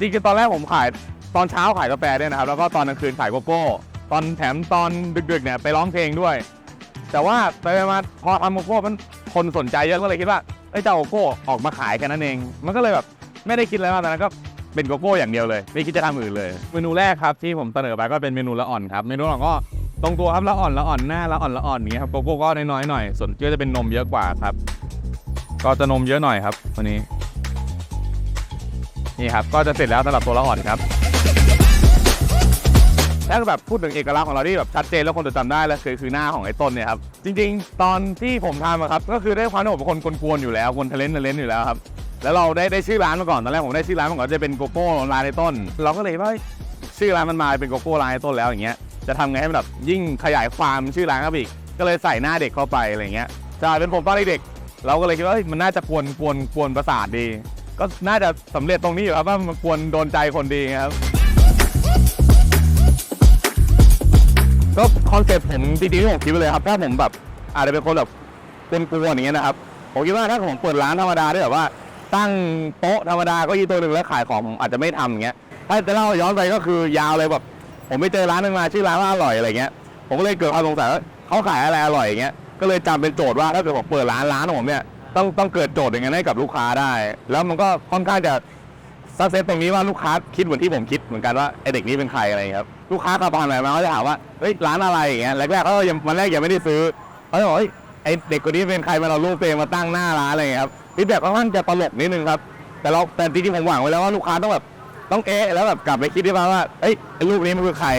จริงๆตอนแรกผมขายตอนเช้าขายกาแฟด้วยนะครับ แล้วก็ตอนกลางคืนขายโกโก้ ตอนแถมตอนดึกๆเนี่ยไปร้องเพลงด้วย แต่ว่าไปมาพอทำโกโก้มันคนสนใจเยอะก็เลยคิดว่าเอ้ยจะเอาโกโก้ออกมาขายแค่นั้นเอง มันก็เลยแบบไม่ได้คิดอะไรมากตอนนั้นก็เป็นโกโก้อย่างเดียวเลย ไม่คิดจะทำอื่นเลย เมนูแรกครับที่ผมเสนอไปก็เป็นเมนูละอ่อนครับเมนูละอ่อนก็ตรงตัวครับละอ่อนละอ่อนหน้าละอ่อนละอ่อนอย่างเงี้ครับโกโก้ก็น้อยๆหน่อยส่วนก็จะเป็นนมเยอะกว่าครับ ก็จะนมเยอะหน่อยครับวันนี้ นี่ครับก็จะเสร็จแล้วสำหรับตัวละอ่อนครับถ้าแบบพูดถึงเอกลักษณ์ของเราที่แบบชัดเจนแล้วคนจะจำได้แล้วคือคือหน้าของไอ้ต้นเนี่ยครับจริง ๆ ตอนที่ผมทำอะครับก็คือได้ความที่ผมเป็นคนกวนๆอยู่แล้วคนทะเลนทะเลนอยู่แล้วครับแล้วเราได้ได้ชื่อร้านมาก่อนตอนแรกผมได้ชื่อร้านมาก่อนจะเป็นโกโก้ร้านไอ้ต้น เราก็เลยว่าชื่อร้านมันมาเป็นโกโก้ร้านไอ้ต้นแล้วอย่างเงี้ยจะทำไงให้มันแบบยิ่งขยายความชื่อร้านเข้าไปอีก ก็เลยใส่หน้าเด็กเข้าไปอะไรเงี้ยใช่เป็นผมตอนเด็กเราก็เลยคิดว่ามันน่าจะกวนกวนกวนประสาทดี ก็น่าจะสำเร็จตรงนี้อยู่ครับว่ามันควรโดนใจคนดีครับ ก็คอนเซ็ปต์ผมจริงๆที่ผมคิดไว้เลยครับถ้าผมแบบอาจจะเป็นคนแบบเป็นกวนๆอย่างเงี้ยนะครับผมคิดว่าถ้าผมเปิดร้านธรรมดาด้วยแบบว่า ตั้งโต๊ะธรรมดาก็ยี่ตัวหนึ่งแล้วขายของผมอาจจะไม่ทำอย่างเงี้ยถ้าจะเล่าย้อนไปก็คือยาวเลยแบบผมไปเจอร้านหนึงมาชื่อร้านว่าอร่อยอะไรเงี้ยผมก็เลยเกิดความสงสัยว่าเขาขายอะไรอร่อยอย่างเงี้ยก็เลยจำเป็นโจทย์ว่าถ้าเกิดผมเปิดร้านร้านของผมเนี่ย ต้องต้องเกิดโจทย์อย่างนั้นให้กับลูกค้าได้ แล้วมันก็ค่อนข้างจะซักเซสตรงนี้ว่าลูกค้าคิดเหมือนที่ผมคิดเหมือนกันว่าไอเด็กนี้เป็นใครอะไรครับลูกค้าขับผ่านไปมาเขาจะถามว่าเฮ้ยร้านอะไรอย่างเงี้ยแรกๆเขายังวันแรกยังไม่ได้ซื้อเขาจะบอกเฮ้ยไอเด็กคนนี้เป็นใครมาเรารูปตัวเองมาตั้งหน้าร้านอะไรอย่างเงี้ยครับฟีดแบ็กค่อนข้างจะตลกนิดนึงครับแต่เราแต่จริงๆผมหวังไว้แล้วว่าลูกค้าต้องแบบต้องเอ๊ะแล้วแบบกลับไปคิดที่ว่าว่าเอ้ยไอ้รูปนี้มันคือใคร